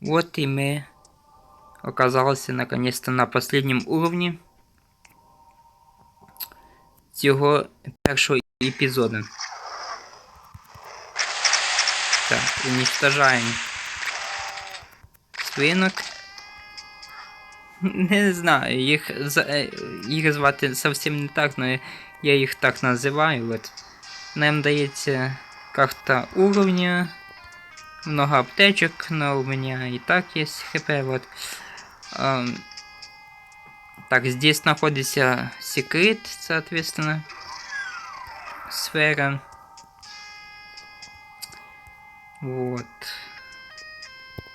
Вот и мы оказалися наконец-то на последнем уровне цього першого епізоду. Так, уничтожаємо свинок. Не знаю, їх, за- е, їх звати зовсім не так, але я їх так називаю. От. Нам дається карта уровня, много аптечек, но у меня и так есть хп, вот. Ам, так, здесь находится секрет, соответственно, сфера. Вот.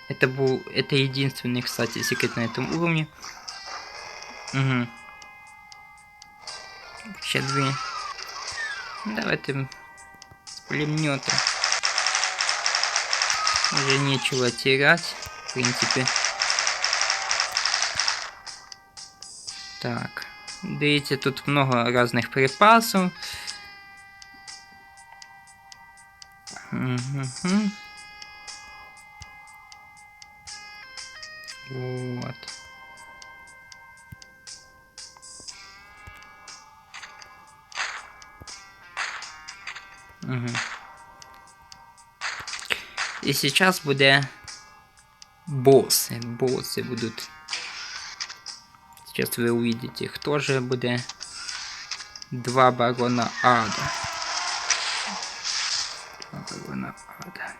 Это был, это единственный, кстати, секрет на этом уровне. Угу. Еще две. Давайте пулемета. Уже нечего терять, в принципе. Так. Дивіться, тут много разных припасов. Угу. Вот. Угу. І сейчас буде боссы. Боссы будут. Сейчас вы увидите, кто же буде два барона ада. Два барона ада.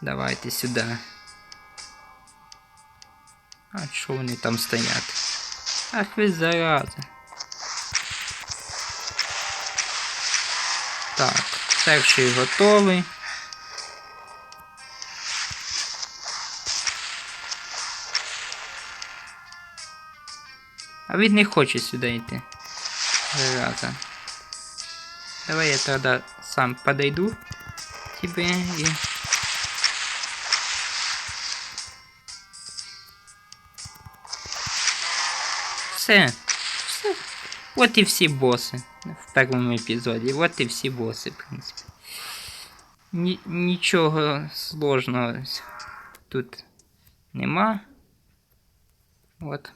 Давайте сюда. А що вони там стоять? Ах ви зараза. Так, перший готовий. А він не хоче сюди йти. Зараза. Давай я тогда сам подойду к тебе и... Все. Все. От і всі боси в першому епізоді. От і всі боси, в принципі. Ні, нічого сложного тут нема. От.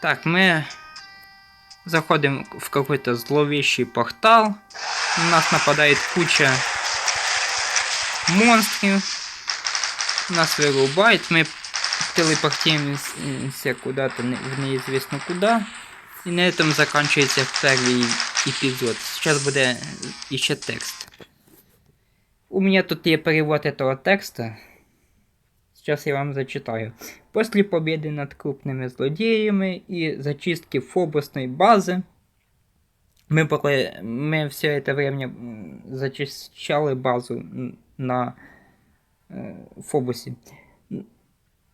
Так, мы заходим в какой-то зловещий портал. На нас нападает куча монстров. Нас вырубает. Мы телепортируемся куда-то в неизвестно куда. И на этом заканчивается первый эпизод. Сейчас будет еще текст. У меня тут есть перевод этого текста. Сейчас я вам зачитаю. После победы над крупными злодеями и зачистки фобосной базы, мы, были, мы все это время зачищали базу на э, Фобосе. Н-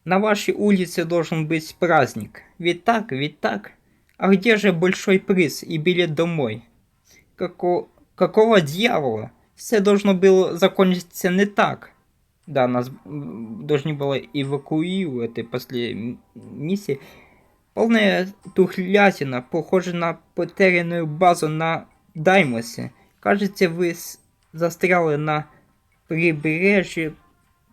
На вашей улице должен быть праздник. Ведь так, ведь так. А где же большой приз и билет домой? Како... Какого дьявола? Все должно было закончиться не так. Да, нас м, должны было эвакуировать после м- миссии. Полная тухлятина, похожа на потерянную базу на Даймосе. Кажется, вы с- застряли на прибережье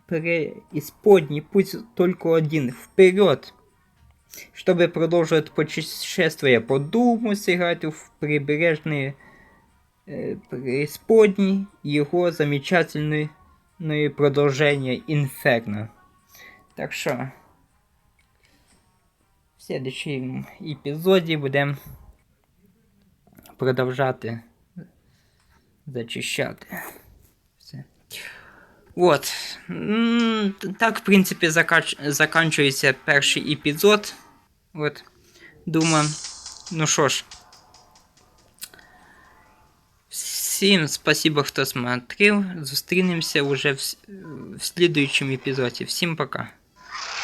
преисподней. Путь только один. Вперед! Чтобы продолжить путешествие по Думу, сыграть в прибережные э, преисподней его замечательный ну і продовження Інферно. Так що. В следующем епізоді будемо продовжати зачищати. Все. Вот. М, Так, в принципі, закач... заканчується перший епізод. От. Думаю. Ну що ж. Всім спасибо, хто смотрел. Зустрінемося уже в, с- в следующем епізоді. Всім пока.